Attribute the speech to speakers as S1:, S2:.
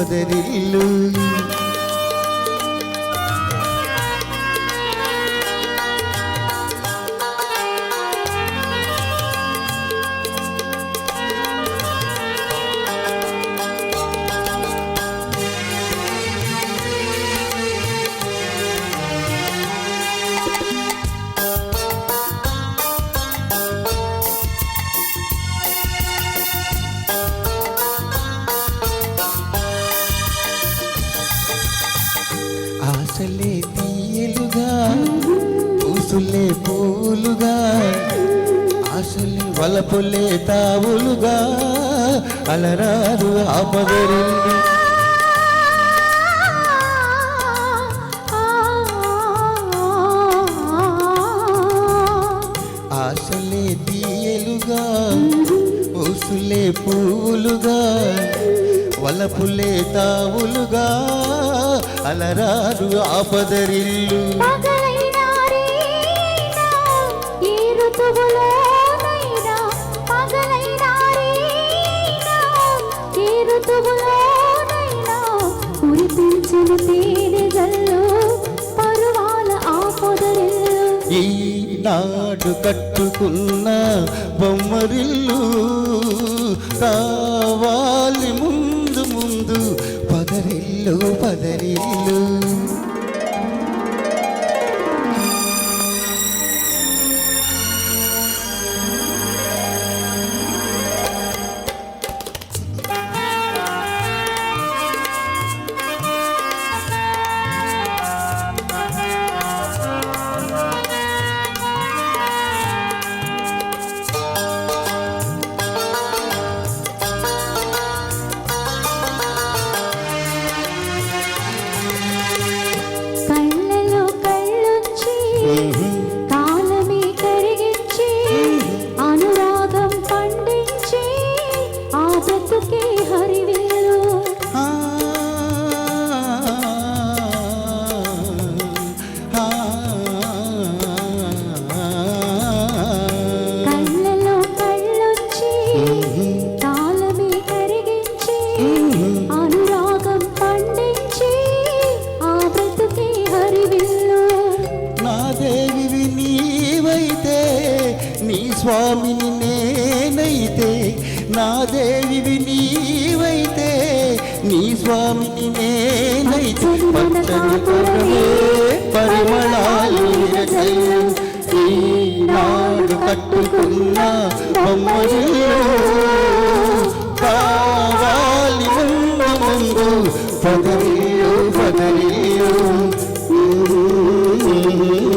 S1: పదరిల్లు ఆశలే తీయలుగా పూసులే పూలుగా ఆశలు వలపులే తావులుగా అలరారు ఆపదరిల్లు పూసులే పూలుగా వలపులే తావులుగా అలరారు ఆపదరిల్లు.
S2: ఆపొదరిల్లు.
S1: ఈనాడు కట్టుకున్న బొమ్మరిల్లు రావాలి ముందు ముందు పదరిల్లు పదరిల్లు.
S2: అనురాగం పండించి ఆ బ్రతుకే హరివిల్లు.
S1: నా దేవివి నీవైతే నీ స్వామిని నేనైతే నా దేవివి నీవైతే నీ స్వామిని నేనైతే. పచ్చని పరిమళాలు విరజల్లు ఈనాడు కట్టుకున్న బొమ్మరిల్లు Fadariyo, Fadariyo, Fadariyo,